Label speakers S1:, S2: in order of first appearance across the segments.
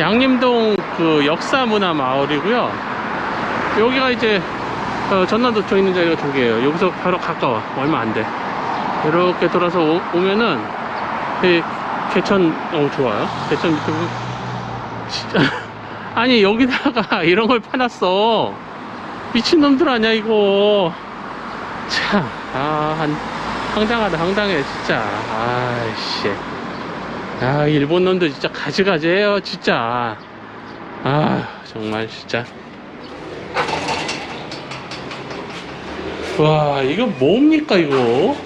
S1: 양림동 그 역사문화 마을이고요. 여기가 이제 어, 전라도 저 있는 자리가 저기예요. 여기서 바로 가까워. 얼마 안 돼. 이렇게 돌아서 오, 오면은 이 개천 어 좋아요. 개천 밑에 진짜 아니 여기다가 이런 걸 파놨어. 미친놈들 아니야 이거. 참, 아, 한, 황당하다, 황당해, 진짜. 아이씨. 아, 일본 놈들 진짜 가지가지 해요, 진짜. 아, 정말, 진짜. 와, 이거 뭡니까, 이거?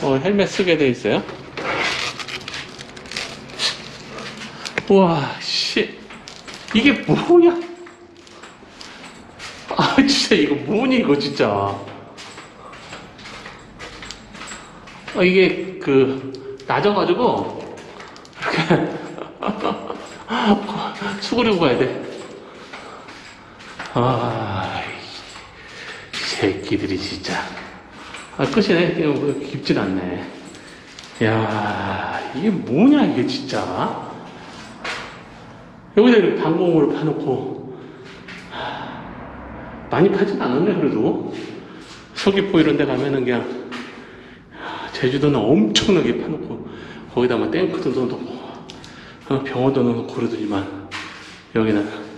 S1: 어, 헬멧 쓰게 돼 있어요. 와, 씨. 이게 뭐야? 아 진짜 이거 뭐니 이거 진짜 아, 이게 그 낮아가지고 이렇게 수그리고 가야 돼 아 새끼들이 진짜. 아 끝이네. 뭐 깊진 않네. 야 이게 뭐냐 이게 진짜. 여기다 이렇게 방공으로 파놓고. 많이 파진 않았네 그래도. 서귀포 이런 데 가면은 그냥 야, 제주도는 엄청나게 파놓고 거기다 막 탱크도 넣어놓고 어, 병원도 넣어놓고 그러더니만 여기는.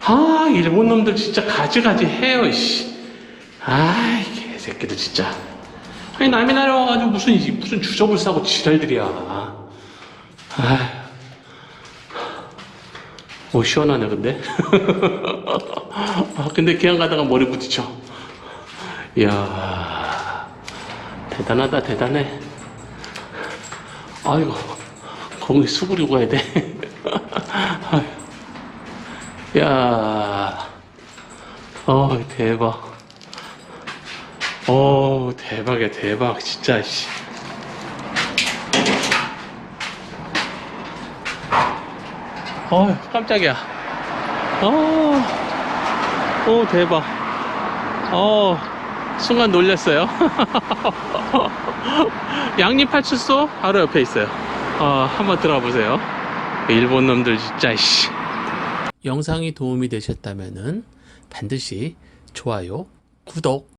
S1: 아 일본 놈들 진짜 가지가지 해요 이씨. 아이 개새끼들 진짜. 아니 남이 나라 와가지고 무슨 이- 무슨 주접을 싸고 지랄들이야. 아. 오, 시원하네, 근데. 아, 근데 그냥 가다가 머리 부딪혀. 이야, 대단하다, 대단해. 아이고, 거기 수그리고 가야 돼. 야, 어, 대박. 어, 대박이야, 대박, 진짜, 씨. 어 깜짝이야. 어, 오, 대박. 어, 순간 놀랐어요. 양립파출소 바로 옆에 있어요. 어, 한번 들어가 보세요. 일본 놈들 진짜, 씨. 영상이 도움이 되셨다면은 반드시 좋아요, 구독,